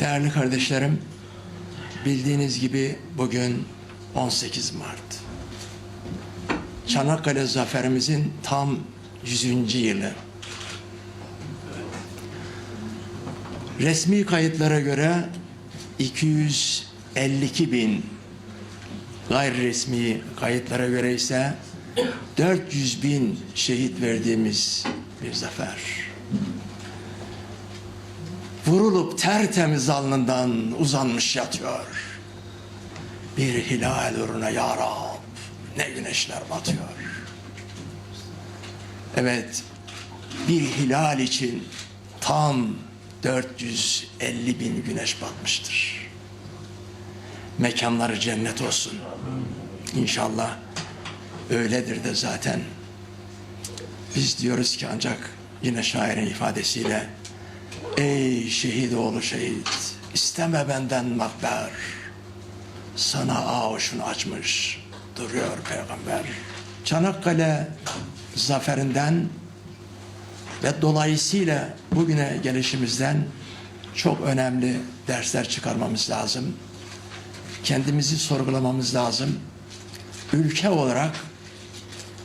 Değerli kardeşlerim, bildiğiniz gibi bugün 18 Mart. Çanakkale zaferimizin tam 100. yılı. Resmi kayıtlara göre 252 bin, gayri resmi kayıtlara göre ise 400 bin şehit verdiğimiz bir zafer. Vurulup tertemiz alnından uzanmış yatıyor. Bir hilal uğruna ya Rab, ne güneşler batıyor. Evet, bir hilal için tam 450 bin güneş batmıştır. Mekanları cennet olsun. İnşallah öyledir de zaten. Biz diyoruz ki ancak yine şairin ifadesiyle Ey şehit oğlu şehit isteme benden makber sana ağuşunu açmış duruyor peygamber. Çanakkale zaferinden ve dolayısıyla bugüne gelişimizden çok önemli dersler çıkarmamız lazım. Kendimizi sorgulamamız lazım. Ülke olarak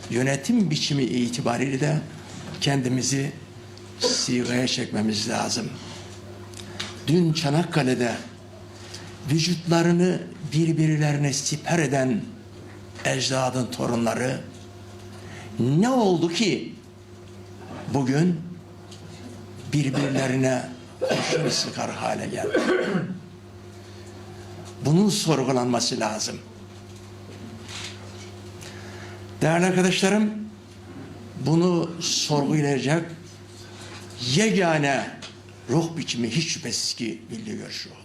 yönetim biçimi itibariyle de kendimizi sigaya çekmemiz lazım. Dün Çanakkale'de vücutlarını birbirlerine siper eden ecdadın torunları ne oldu ki bugün birbirlerine kurşun sıkar hale geldi. Bunun sorgulanması lazım. Değerli arkadaşlarım, bunu sorgulayacak yegane ruh biçimi hiç şüphesiz ki milli görüş ruhudur.